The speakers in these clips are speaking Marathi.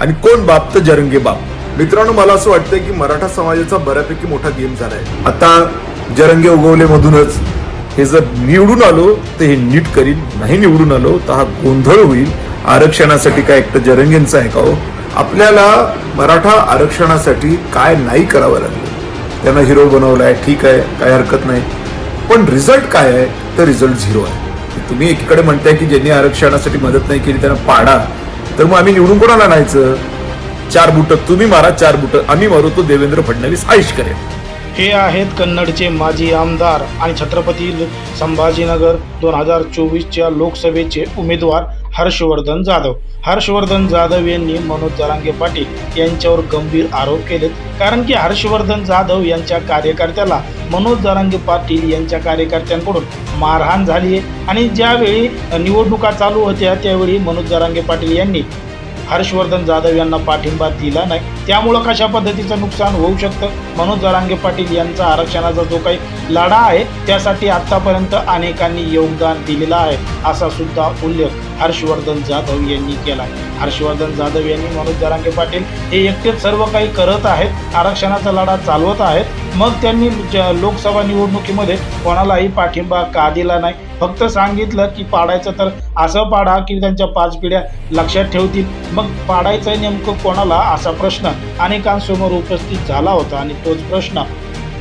आणि कोण बाप तर जरंगे बाप? मित्रांनो मला असं वाटतंय की मराठा समाजाचा बऱ्यापैकी मोठा गेम झालाय. आता जरंगे उगवले मधूनच हे जर निवडून आलो तर हे नीट करीन. नाही निवडून आलो तर हा गोंधळ होईल. आरक्षणासाठी काय एकटं जरंगेंचा आहे का हो? आपल्याला मराठा आरक्षणासाठी काय नाही करावं लागलं. त्यांना हिरो बनवलाय ठीक आहे काय हरकत नाही. पण रिझल्ट काय आहे? तर रिझल्ट झिरो आहे. तुम्ही एकीकडे म्हणताय की ज्यांनी आरक्षणासाठी मदत नाही केली त्यांना पाडा. तर मग आम्ही निवडून कोणाला आणायचं चार बुट. तुम्ही मारा चार बुट. आम्ही मारू तो देवेंद्र फडणवीस आयुष करेल. हे आहेत कन्नडचे माजी आमदार आणि छत्रपती संभाजीनगर दोन हजार चोवीसच्या लोकसभेचे उमेदवार हर्षवर्धन जाधव. हर्षवर्धन जाधव यांनी मनोज जरांगे पाटील यांच्यावर गंभीर आरोप केलेत. कारण की हर्षवर्धन जाधव यांच्या कार्यकर्त्याला मनोज जरांगे पाटील यांच्या कार्यकर्त्यांकडून मारहाण झाली आहे. आणि ज्यावेळी निवडणुका चालू होत्या त्यावेळी मनोज जरांगे पाटील यांनी हर्षवर्धन जाधव यांना पाठिंबा दिला नाही. त्यामुळं कशा पद्धतीचं नुकसान होऊ शकतं? मनोज जरांगे पाटील यांचा आरक्षणाचा जो काही लढा आहे त्यासाठी आतापर्यंत अनेकांनी योगदान दिलेलं आहे असा सुद्धा उल्लेख हर्षवर्धन जाधव यांनी केला आहे. हर्षवर्धन जाधव यांनी मनोज जरांगे पाटील हे एकटेच सर्व काही करत आहेत आरक्षणाचा लढा चालवत आहेत. मग त्यांनी लोकसभा निवडणुकीमध्ये कोणालाही पाठिंबा का दिला नाही? फक्त सांगितलं की पाडायचं तर असं पाडा की त्यांच्या पाच पिढ्या लक्षात ठेवतील. मग पाडायचं नेमकं कोणाला? असा प्रश्न अनेकांसमोर उपस्थित झाला होता आणि तोच प्रश्न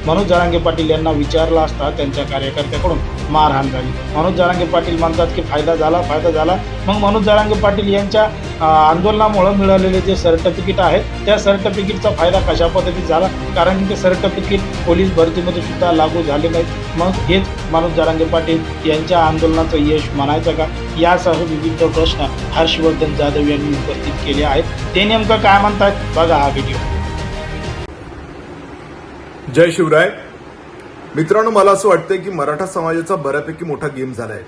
मनोज जरांगे पाटील यांना विचारला असता त्यांच्या कार्यकर्त्याकडून मारहाण झाली मनोज जरांगे पाटील म्हणतात की फायदा झाला फायदा झाला. मग मनोज जरांगे पाटील यांच्या आंदोलनामुळं मिळालेले जे सर्टिफिकेट आहेत त्या सर्टिफिकेटचा फायदा कशा पद्धतीत झाला? कारण की ते सर्टिफिकेट पोलीस भरतीमध्ये सुद्धा लागू झाले नाहीत. मग हेच मनोज जरांगे पाटील यांच्या आंदोलनाचं यश म्हणायचं का? यासह विविध प्रश्न हर्षवर्धन जाधव यांनी उपस्थित केले आहेत. ते नेमकं काय म्हणतात बघा हा व्हिडिओ जय शिवराय. मित्रांनो मला असं वाटतंय की मराठा समाजाचा बऱ्यापैकी मोठा गेम झालाय.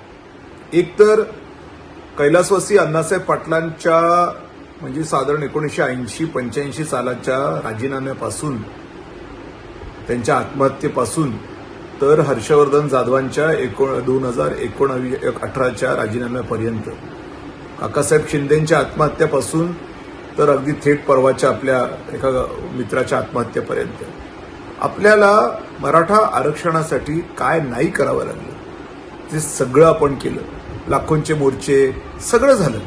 एक तर कैलासवासी अण्णासाहेब पाटलांच्या म्हणजे साधारण एकोणीसशे ऐंशी पंच्याऐंशी सालाच्या राजीनाम्यापासून त्यांच्या आत्महत्येपासून तर हर्षवर्धन जाधवांच्या एकोण दोन हजार एकोणावीस अठराच्या राजीनाम्यापर्यंत. काकासाहेब शिंदेच्या आत्महत्यापासून तर अगदी थेट परवाच्या आपल्या एका मित्राच्या आत्महत्येपर्यंत. आपल्याला मराठा आरक्षणासाठी काय नाही करावं लागलं? ते सगळं आपण केलं. लाखोंचे मोर्चे सगळं झालं.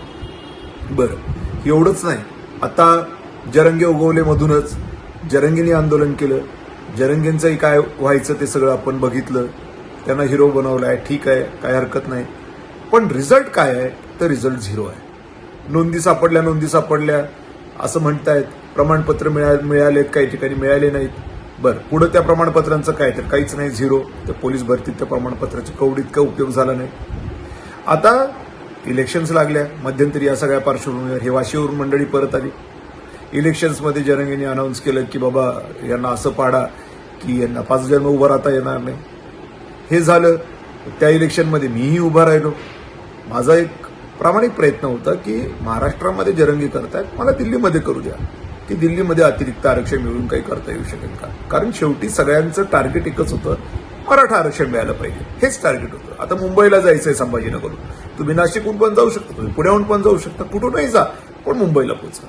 बरं एवढंच नाही. आता जरंगे उगवलेमधूनच जरंगीने आंदोलन केलं. जरंगींचंही काय व्हायचं ते सगळं आपण बघितलं. त्यांना हिरो बनवलाय ठीक आहे काय हरकत नाही. पण रिझल्ट काय आहे? तर रिझल्ट झिरो आहे. नोंदी सापडल्या नोंदी सापडल्या. असं म्हणतायत. प्रमाणपत्र मिळा मिळालेत काही ठिकाणी मिळाले नाहीत. बरं पुढं त्या प्रमाणपत्रांचं काय? तर काहीच नाही झिरो. त्या पोलीस भरतीत त्या प्रमाणपत्राची कवडीत काय उपयोग झाला नाही. आता इलेक्शन्स लागल्या. मध्यंतरी या सगळ्या पार्श्वभूमीवर हे वाशीवरून मंडळी परत आली. इलेक्शन्समध्ये जरंगेने अनाऊन्स केलं की बाबा यांना असं पाडा की यांना पाच जन्म उभं राहता येणार नाही. हे झालं. त्या इलेक्शनमध्ये मीही उभा राहिलो. माझा एक प्रामाणिक प्रयत्न होता की महाराष्ट्रामध्ये जरंगी करतायत मला दिल्लीमध्ये करू द्या. की दिल्लीमध्ये अतिरिक्त आरक्षण मिळून काही करता येऊ शकेल का? कारण शेवटी सगळ्यांचं टार्गेट एकच होतं मराठा आरक्षण मिळालं पाहिजे. हेच टार्गेट होतं. आता मुंबईला जायचं आहे संभाजीनगरून तुम्ही नाशिकहून पण जाऊ शकता तुम्ही पुण्याहून पण जाऊ शकता कुठूनही जा पण मुंबईला पोहोचा.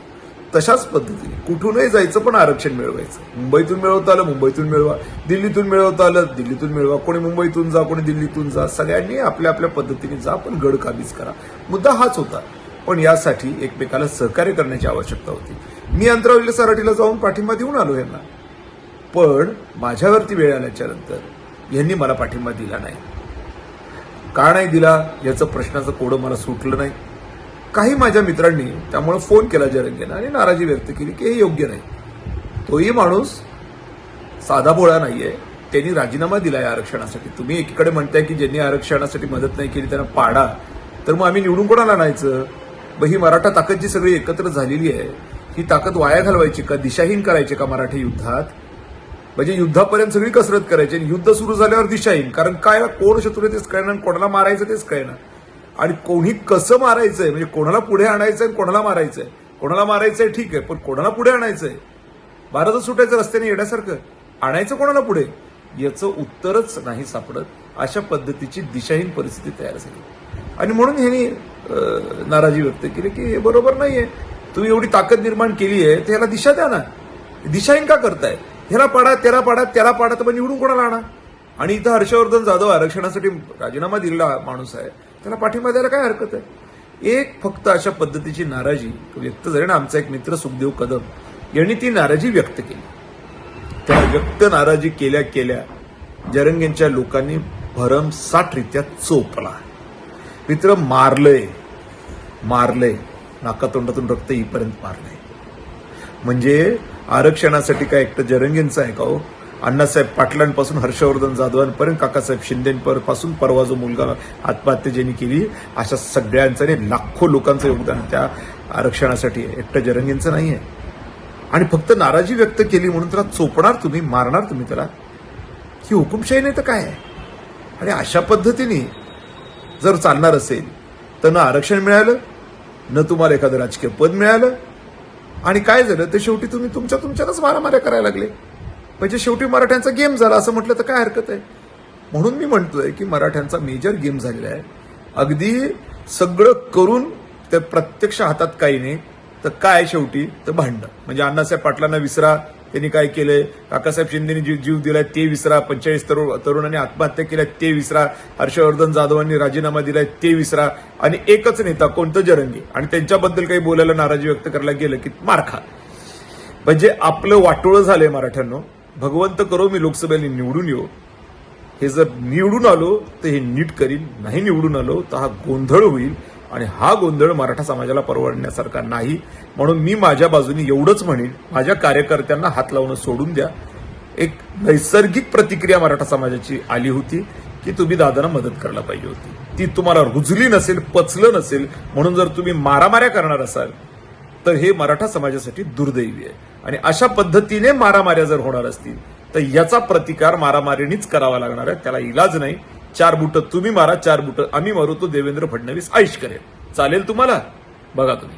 तशाच पद्धतीने कुठूनही जायचं पण आरक्षण मिळवायचं. मुंबईतून मिळवता आलं मुंबईतून मिळवा. दिल्लीतून मिळवता आलं दिल्लीतून मिळवा. कोणी मुंबईतून जा कोणी दिल्लीतून जा. सगळ्यांनी आपल्या आपल्या पद्धतीने जा पण गड काबीज करा. मुद्दा हाच होता. पण यासाठी एकमेकाला सहकार्य करण्याची आवश्यकता होती. मी अंतरावलीला सराठीला जाऊन पाठिंबा देऊन आलो यांना. पण माझ्यावरती वेळ आल्याच्यानंतर यांनी मला पाठिंबा दिला नाही. का नाही दिला याचं प्रश्नाचं कोडं मला सुटलं नाही. काही माझ्या मित्रांनी त्यामुळे फोन केला जरंगेनं आणि नाराजी व्यक्त केली की हे योग्य नाही. तोही माणूस साधा भोळा नाहीये. त्यांनी राजीनामा दिला आहे आरक्षणासाठी. तुम्ही एकीकडे म्हणताय की ज्यांनी आरक्षणासाठी मदत नाही केली त्यांना पाडा. तर मग आम्ही निवडून कोणाला आणायचं? मग ही मराठा ताकद जी सगळी एकत्र झालेली आहे. ही ताकद वाया घालवायची का दिशाहीन करायची का मराठी युद्धात? म्हणजे युद्धापर्यंत सगळी कसरत करायची आणि युद्ध सुरू झाल्यावर दिशाहीन. कारण काय कोण शत्रू आहे तेच कळणार आणि कोणाला मारायचं तेच कळणार आणि कोणी कसं मारायचंय म्हणजे कोणाला पुढे आणायचंय आणि कोणाला मारायचंय? कोणाला मारायचंय ठीक आहे पण कोणाला पुढे आणायचंय? भारतच सुटायचं रस्त्याने येण्यासारखं. आणायचं कोणाला पुढे? याचं उत्तरच नाही सापडत. अशा पद्धतीची दिशाहीन परिस्थिती तयार झाली. आणि म्हणून ह्यांनी नाराजी व्यक्त केली की हे बरोबर नाहीये. तुम्ही एवढी ताकद निर्माण केली आहे तर ह्याला दिशा द्या ना. दिशाहीन का करताय? ह्याला पाडा त्याला पाडा त्याला पाडा तर मग निवडून कोणाला आणा? आणि इथं हर्षवर्धन जाधव आरक्षणासाठी राजीनामा दिलेला माणूस आहे त्याला पाठिंबा द्यायला काय हरकत आहे? एक फक्त अशा पद्धतीची नाराजी व्यक्त झाली ना आमचा एक मित्र सुखदेव कदम यांनी ती नाराजी व्यक्त केली. त्या व्यक्त नाराजी केल्या केल्या जरंगेंच्या लोकांनी भरमसाठरित्या चोपला. मित्र मारलंय मारलंय. नाकातोंडातून रक्त येईपर्यंत मारलंय म्हणजे आरक्षणासाठी काय एकटं जरंगींचं आहे का हो? अण्णासाहेब पाटलांपासून हर्षवर्धन जाधवांपर्यंत काकासाहेब शिंदेपासून परवा जो मुलगा आत्महत्या ज्यांनी केली अशा सगळ्यांचं आणि लाखो लोकांचं योगदान त्या आरक्षणासाठी आहे. एकटं जरंगींचं नाही आहे. आणि फक्त नाराजी व्यक्त केली म्हणून त्याला चोपणार तुम्ही मारणार तुम्ही त्याला? ही हुकुमशाही नाही तर काय आहे? आणि अशा पद्धतीने जर चालणार असेल तर ना आरक्षण मिळालं न तुम्हाला एखादं राजकीय पद मिळालं आणि काय झालं ते शेवटी तुम्ही तुमच्या तुमच्यातच मारामाऱ्या करायला लागले. म्हणजे शेवटी मराठ्यांचा गेम झाला असं म्हटलं तर काय हरकत आहे? म्हणून मी म्हणतोय की मराठ्यांचा मेजर गेम झालेला आहे. अगदी सगळं करून त्या प्रत्यक्ष हातात काही नाही तर काय शेवटी? तर भांडण. म्हणजे अण्णासाहेब पाटलांना विसरा त्यांनी काय केलंय? काकासाहेब शिंदेनी जीव जीव दिलाय ते विसरा. पंचेचाळीस तरुण तरुणांनी आत्महत्या केल्या ते विसरा. हर्षवर्धन जाधवांनी राजीनामा दिलाय ते विसरा. आणि एकच नेता कोणतं? जरंगी. आणि त्यांच्याबद्दल काही बोलायला नाराजी व्यक्त करायला गेलं की मारखा. म्हणजे आपलं वाटोळं झालंय मराठ्यांनो. भगवंत करो मी लोकसभेला निवडून येऊ. हे जर निवडून आलो तर हे नीट करीन. नाही निवडून आलो तर हा गोंधळ होईल. आणि हा गोंधळ मराठा समाजाला परवडण्यासारखा नाही. म्हणून मी माझ्या बाजूने एवढंच म्हणेन माझ्या कार्यकर्त्यांना हात लावणं सोडून द्या. एक नैसर्गिक प्रतिक्रिया मराठा समाजाची आली होती की तुम्ही दादांना मदत करायला पाहिजे होती. ती तुम्हाला रुजली नसेल पचलं नसेल म्हणून जर तुम्ही मारामाऱ्या करणार असाल तर हे मराठा समाजासाठी दुर्दैवी आहे. आणि अशा पद्धतीने मारामाऱ्या जर होणार असतील तर याचा प्रतिकार मारामारीनेच करावा लागणार आहे त्याला इलाज नाही. चार बुट तुम्ही मारा चार बुट आम्ही मारू तो देवेंद्र फडणवीस आयुष करेल. चालेल तुम्हाला? बघा तुम्ही.